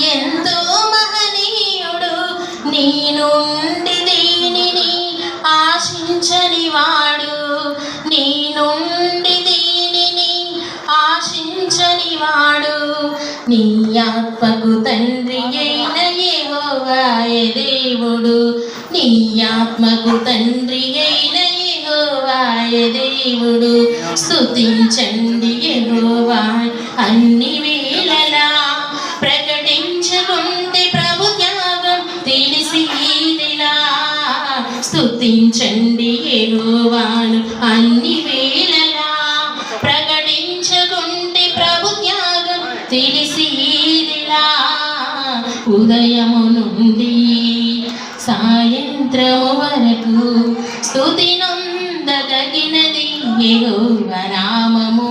ఎంతో మహనీయుడు. నీ నుండి దీనిని ఆశించని వాడు. నీ నుండి దీనిని ఆశించని వాడు. నీ ఆత్మకు తండ్రి అయిన యెహోవాయే దేవుడు. నీ ఆత్మకు తండ్రి అయిన యెహోవాయే దేవుడు. స్తుతించండి యెహోవా. అన్ని స్థుతించండి యెహోవాను అన్ని వేళలా ప్రకటించకుంటే ప్రభు త్యాగం తెలిసిదిలా. ఉదయము నుండి సాయంత్రము వరకు స్థుతి నొందదగినది యెహోవ నామము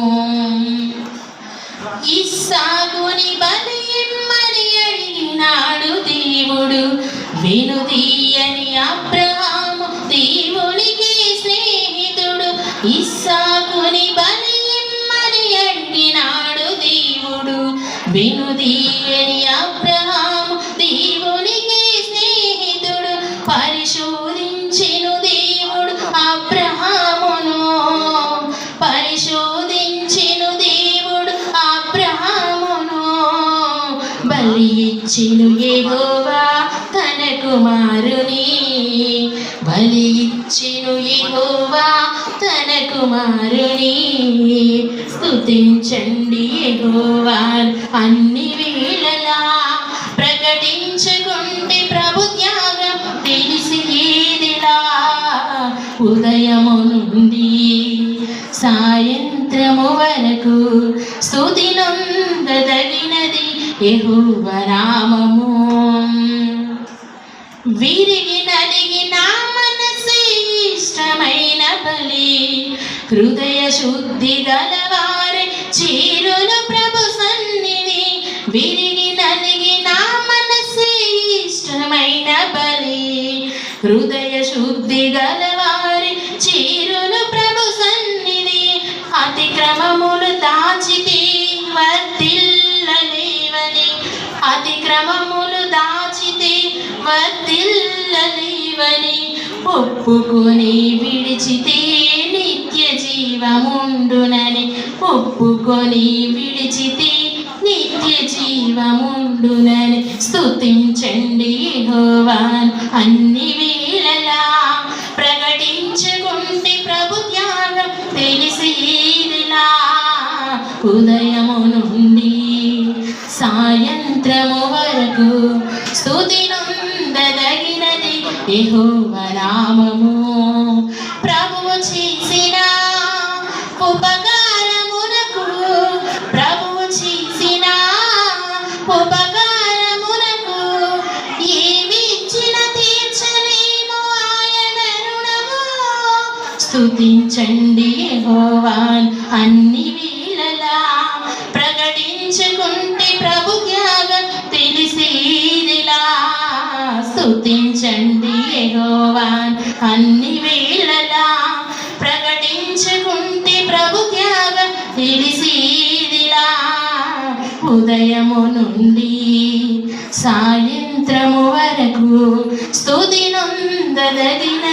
వెనుదీయని అబ్రహాం దేవునికి స్నేహితుడు పరిశోధించెను దేవుడు అబ్రహామును. పరిశోధించెను దేవుడు అబ్రహామును. బలి ఇచ్చెను ఎగోవా తన కుమారుని. బలి ఇచ్చెను ఎగోవా కుమారుని స్థుతించండి యెహోవా అన్ని వేళలా ప్రకటించకుండి ప్రభు త్యాగం తెలిసి ఏదిలా? ఉదయము నుండి సాయంత్రము వరకు స్థుతి నొందదగినది యెహోవ నామము. హృదయ శుద్ధి గలవారే చీరులు ప్రభు సన్నిధి. విరిగి నలిగి నా మనసు ఇష్టమైన బలి. హృదయ శుద్ధి గలవారి చీరులు ప్రభు సన్నిధి. అతిక్రమములు దాచితే వర్తిల్లలేవని అతిక్రమములు దాచితే వర్తిల్లలేవని ఒప్పుకొని విడిచితే. జీవముండునని ఒప్పుకొని విడిచితే నిత్య జీవముండునని స్థుతించండి హోవాన్ అన్ని వేళలా. ప్రకటించుకుంటే ప్రభు త్యాగం తెలిసేదిలా. ఉదయము నుండి సాయంత్రము వరకు స్తుతి నొందదగినది యెహోవ స్థుతించండి యెహోవాన్ అన్ని వేళలా ప్రకటించుకుంటే ప్రభు త్యాగం తెలిసేదిలా. స్థుతించండి యెహోవాన్ అన్ని వేళలా ప్రకటించుకుంటే ప్రభు త్యాగం తెలిసేదిలా. ఉదయము నుండి సాయంత్రము వరకు స్థుతి నొందదగినది